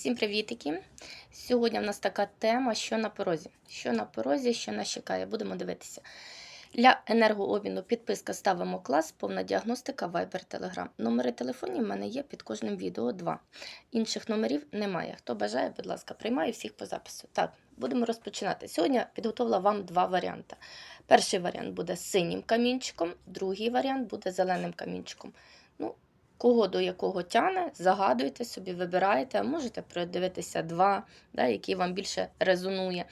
Всім привітики! Сьогодні в нас така тема, що на порозі. Що на порозі, що нас чекає, будемо дивитися. Для енергообміну підписка ставимо клас, повна діагностика, Viber, Telegram. Номери телефонів в мене є під кожним відео два. Інших номерів немає. Хто бажає, будь ласка, приймаю всіх по запису. Так, будемо розпочинати. Сьогодні підготувала вам два варіанти. Перший варіант буде синім камінчиком, другий варіант буде зеленим камінчиком. Кого до якого тяне, загадуйте собі, вибирайте, а можете продивитися два, да, який вам більше резонує,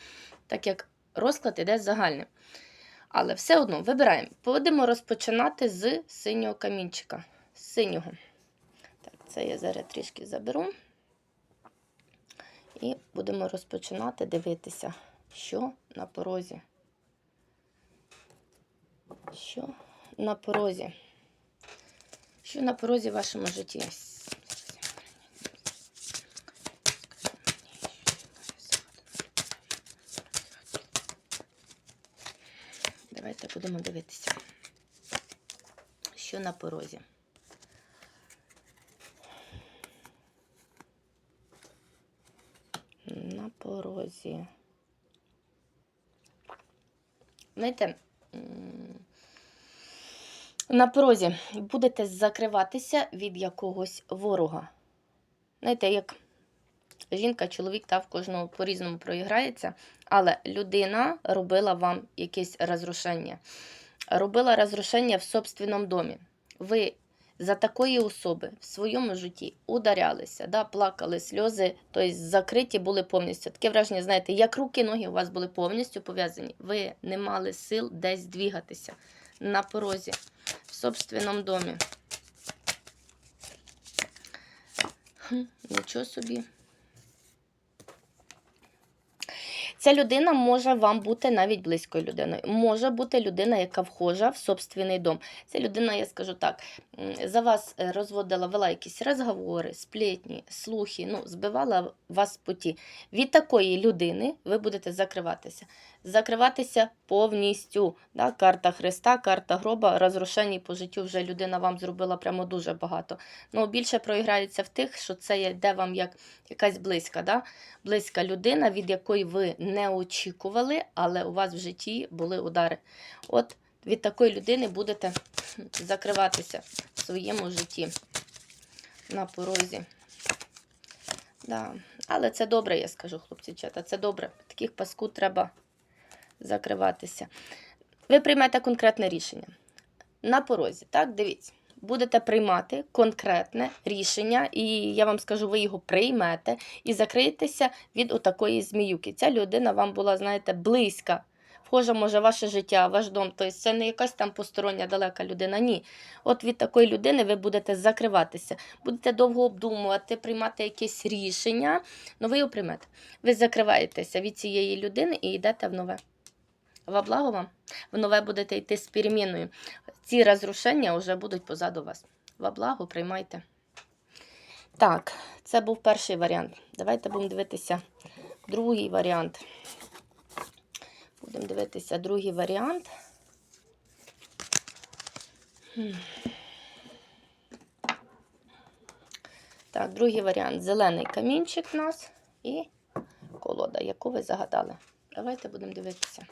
так як розклад іде загальним. Але все одно вибираємо. Будемо розпочинати з синього камінчика. З синього. Так, це я зараз трішки заберу. І будемо розпочинати дивитися, що на порозі. Що на порозі. Що на порозі вашому житті? Давайте будемо дивитися, що на порозі. На порозі. Знаєте, на порозі будете закриватися від якогось ворога. Знаєте, як жінка, чоловік та в кожного по-різному проіграється, але людина робила вам якесь розрушення. Робила розрушення в собственному домі. Ви за такої особи в своєму житті ударялися, да, плакали сльози, тобто закриті були повністю. Таке враження, знаєте, як руки, ноги у вас були повністю пов'язані. Ви не мали сил десь двігатися на порозі в собственному домі. Хм, Нічого собі. Ця людина може вам бути навіть близькою людиною. Може бути людина, яка вхожа в собственний дом. Ця людина, я скажу так, за вас е, розводила, вела якісь розговори, сплетні, слухи, ну, збивала вас з путі. Від такої людини ви будете закриватися. Закриватися повністю. Да? Карта Христа, карта гроба, розрушені по життю вже людина вам зробила прямо дуже багато. Ну, більше проіграється в тих, що це йде вам як якась близька, да? близька людина, від якої ви не очікували, але у вас в житті були удари. От від такої людини будете закриватися в своєму житті на порозі. Да. Але це добре, я скажу, хлопці, чата, це добре. Таких паскуд треба закриватися. Ви приймете конкретне рішення. На порозі, так, дивіться. Будете приймати конкретне рішення, і я вам скажу, ви його приймете і закриєтеся від отакої зміюки. Ця людина вам була, знаєте, близька. Вхожа, може, ваше життя, ваш дом. Тобто це не якась там постороння далека людина. Ні. От від такої людини ви будете закриватися, будете довго обдумувати, приймати якесь рішення. Ну ви його приймете. Ви закриваєтеся від цієї людини і йдете в нове. Во благо вам. В нове будете йти з переміною. Ці розрушення вже будуть позаду вас. Во благо приймайте. Так, це був перший варіант. Давайте будемо дивитися другий варіант. Будемо дивитися другий варіант. Так, другий варіант. Зелений камінчик у нас і колода, яку ви загадали. Давайте будемо дивитися.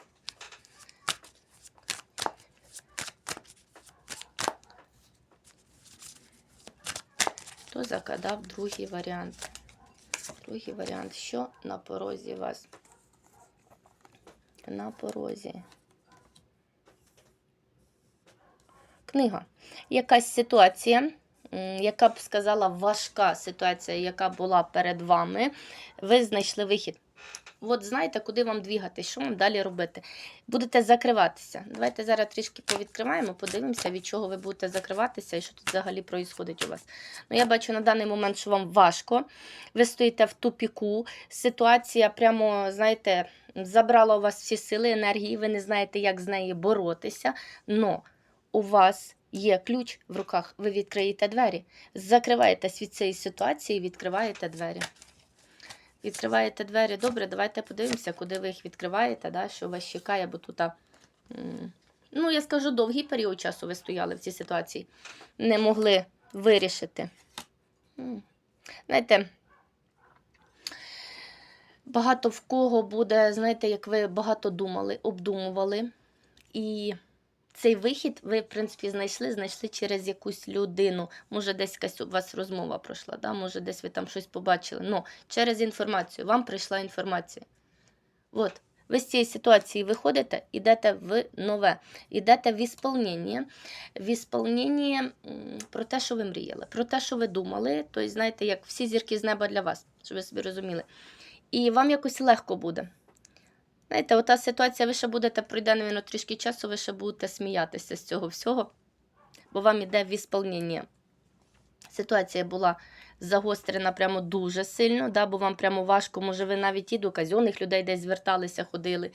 Загадав другий варіант? Другий варіант. Що на порозі вас? На порозі. Книга. Якась ситуація, яка б сказала важка ситуація, яка була перед вами. Ви знайшли вихід. От знаєте, куди вам двігати, що вам далі робити. Будете закриватися. Давайте зараз трішки повідкриваємо, подивимося, від чого ви будете закриватися і що тут взагалі відбувається у вас. Ну, я бачу на даний момент, що вам важко. Ви стоїте в тупіку. Ситуація прямо, знаєте, забрала у вас всі сили, енергії, ви не знаєте, як з нею боротися. Но у вас є ключ в руках, ви відкриєте двері. Закриваєтесь від цієї ситуації відкриваєте двері. Відкриваєте двері. Добре, давайте подивимося, куди ви їх відкриваєте, да, що вас чекає, бо тут, ну, я скажу, довгий період часу ви стояли в цій ситуації, не могли вирішити. Знаєте, Багато в кого буде, знаєте, як ви багато думали, обдумували. І цей вихід ви, в принципі, знайшли, знайшли через якусь людину. Може, десь якась у вас розмова пройшла, да? може, десь ви там щось побачили. Ну, через інформацію. Вам прийшла інформація. От. Ви з цієї ситуації виходите, йдете в нове, йдете в ісполнення, в ісполнення про те, що ви мріяли, про те, що ви думали. Тобто, знаєте, як всі зірки з неба для вас, щоб ви собі розуміли. І вам якось легко буде. Знаєте, ота ситуація, ви ще будете, пройде, навіть, трішки часу, ви ще будете сміятися з цього всього, бо вам іде в ісполнення. Ситуація була загострена прямо дуже сильно, да, бо вам прямо важко, може, ви навіть і до казенних людей десь зверталися, ходили.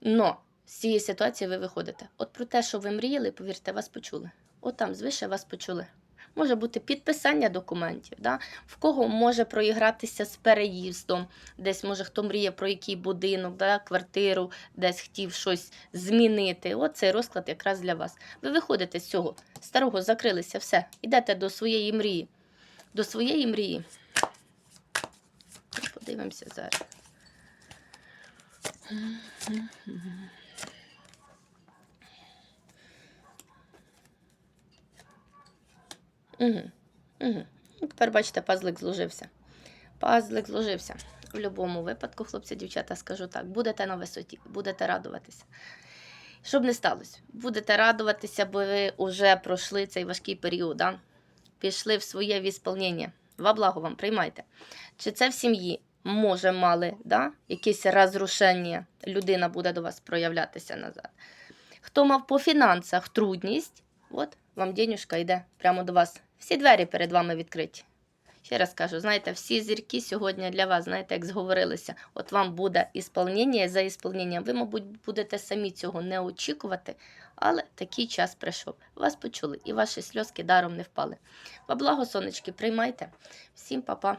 Но з цієї ситуації ви виходите. От про те, що ви мріяли, повірте, вас почули. От там звише вас почули. Може бути підписання документів, да? в кого може проігратися з переїздом, десь може хто мріє про який будинок, да? квартиру, десь хотів щось змінити. От цей розклад якраз для вас. Ви виходите з цього старого, закрилися, все, йдете до своєї мрії. До своєї мрії. Подивимося зараз. Угу. Угу. Тепер бачите, пазлик зложився. Пазлик зложився. В будь-якому випадку, хлопці, дівчата, скажу так: будете на висоті, будете радуватися. Щоб не сталося, будете радуватися, бо ви вже пройшли цей важкий період. Да? Пішли в своє вісполнення. Во благо вам, приймайте. Чи це в сім'ї? Може, мали да? якесь розрушення, людина буде до вас проявлятися назад. Хто мав по фінансах трудність, от вам денюжка йде прямо до вас. Всі двері перед вами відкриті. Ще раз кажу, знаєте, всі зірки сьогодні для вас, знаєте, як зговорилися, от вам буде ісполнення за ісполненням. Ви, мабуть, будете самі цього не очікувати, але такий час прийшов. Вас почули, і ваші сльозки даром не впали. Во благо, сонечки, приймайте. Всім па-па.